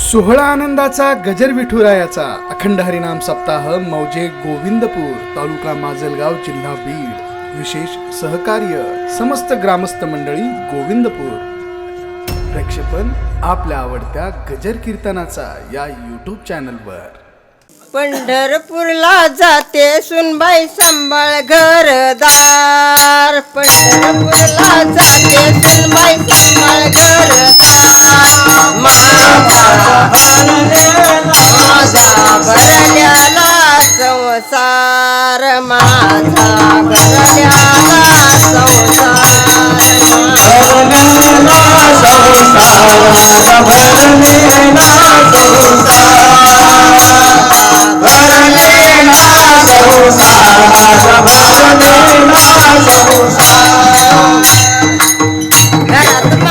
सोहळा आनंदाचा गजर विठुरायाचा. अखंड हरिनाम सप्ताह मौजे गोविंदपूर तालुका माजलगाव जिल्हा बीड. विशेष सहकार्य समस्त ग्रामस्थ मंडळी गोविंदपूर. प्रक्षेपण आपल्या आवडत्या गजर कीर्तनाचा या यूट्यूब चॅनलवर पंढरपूरला जाते सुनबाई सांभाळ घरदार. पंढरपूरला जाते सुनबाई सांभाळ घरदार.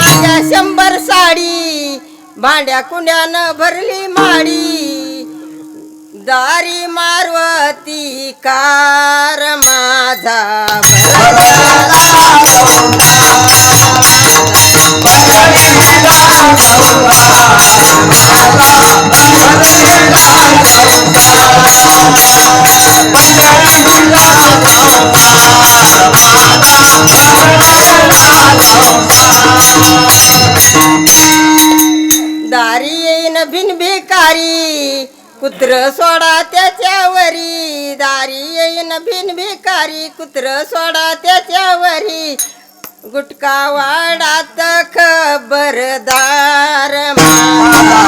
माझ्या शंभर साडी भांड्या कुंड्यानं भरली माडी. दारी मारवती कार बिन भिकारी कुत्र सोडा त्याच्यावरी. दारी येईन बिन भिकारी कुत्र सोडा त्याच्यावरी. गुटका वाडात खबरदार मा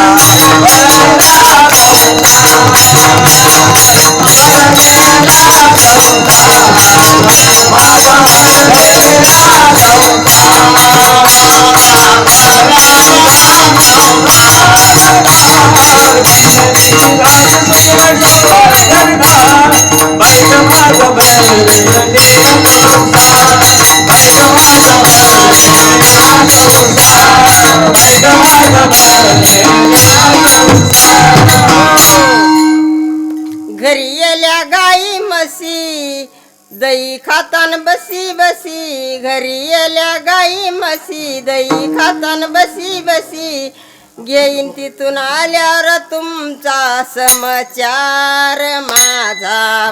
घरी येल्या गाई म्हशी दही खातान बसी बसी. घरी येल्या गाई म्हशी दही खातान बसी बसी. घेईन तिथून आल्यावर तुमचा समाचार माझा.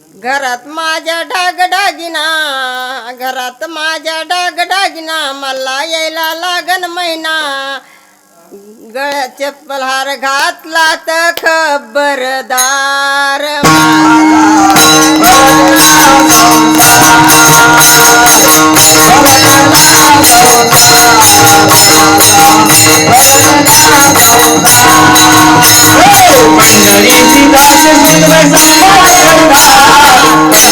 घरात माझ्या डागडागिना घरात माझ्या डागडागिना मला यायला लागन महिना. गळ्यात चप्पल हार घातला तर खबरदार.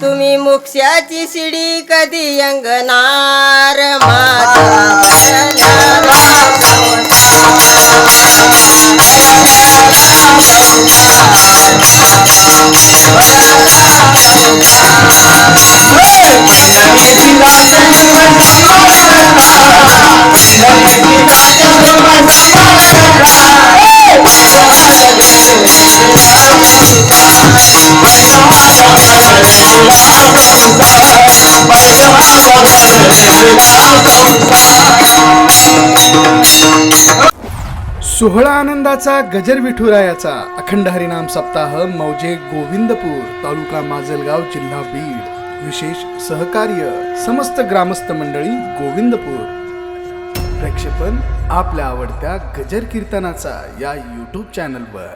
तुम्ही मोक्षाची शिडी कधी अंगणार माझा सोहळा आनंदाचा गजर विठुरायाचा. अखंड हरिनाम सप्ताह मौजे गोविंदपूर तालुका माजलगाव जिल्हा बीड. विशेष सहकार्य समस्त ग्रामस्थ मंडळी गोविंदपूर. प्रक्षेपण आपल्या आवडत्या गजर कीर्तनाचा या यूट्यूब चॅनलवर